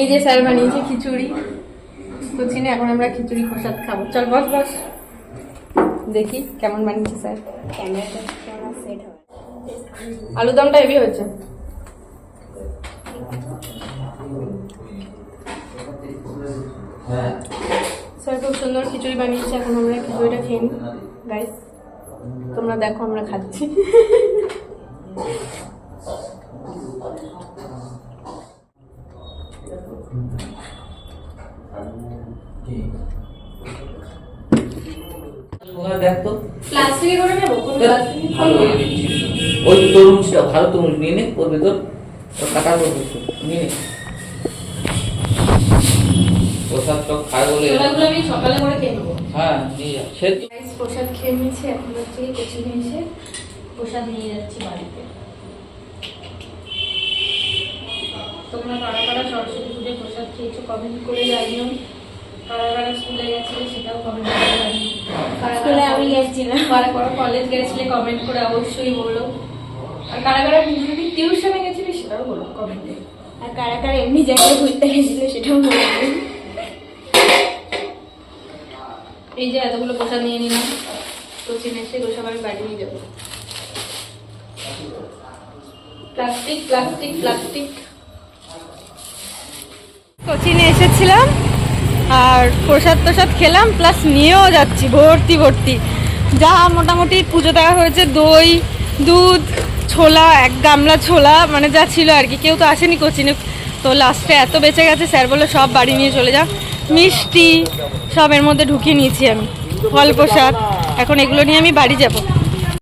এই যে স্যার বানিয়েছে খিচুড়ি কুচিনে এখন আমরা খিচুড়ি প্রসাদ খাব। চল বস বস। দেখি কেমন বানিয়েছে স্যার। হয় আলুদমটা হেভি হয়েছে। স্যার খুব সুন্দর খিচুড়ি বানিয়েছে এখন আমরা খিচুড়িটা খেয়ে নিই। গাইস তোমরা দেখো আমরা খাচ্ছি। ওই তরমুজটা ভালো তরমুজ নিয়ে নে ওর ভেতর কাটা করব নিয়ে নে। প্রসাদ খায় বলে আমি সকালে করে খেয়ে নেব। হ্যাঁ নিয়ে যা। সে প্রসাদ খেয়ে নিয়েছি এখন হচ্ছে কচি নিয়ে এসে প্রসাদ নিয়ে যাচ্ছি বাড়িতে তোমরা কারা কারা সরস্বতী পুজোয় প্রসাদ খেয়েছো কমেন্ট করে জানিও। কারা কারা স্কুলে গেছিলে সেটাও কমেন্ট করে জানিও। স্কুলে আমি গেছিলাম। কারা কারা কলেজ গেছিলে কমেন্ট করে অবশ্যই বলো। আর কারা কারা যদি টিউশনে গেছিলে সেটাও বলো কমেন্টে আর কারা কারা এমনি জায়গায় ঘুরতে গেছিল সেটাও বলে। এই যে এতগুলো প্রসাদ নিয়ে নিলাম। কচি এসে এগুলো সব আমি বাড়ি নিয়ে যাব। প্লাস্টিক প্লাস্টিক প্লাস্টিক কোচিনে এসেছিলাম আর প্রসাদ প্রসাদ খেলাম প্লাস নিয়েও যাচ্ছি, ভর্তি ভর্তি। যা মোটামুটি পুজো দেওয়া হয়েছে, দই, দুধ, ছোলা, এক গামলা ছোলা মানে যা ছিল আর কি। কেউ তো আসেনি কোচিনে। তো লাস্টে এত বেঁচে গেছে, স্যার বলল, সব বাড়ি নিয়ে চলে যা মিষ্টি, সব এর মধ্যে ঢুকিয়ে নিয়েছি আমি। ফল প্রসাদ, এখন এগুলো নিয়ে আমি বাড়ি যাব।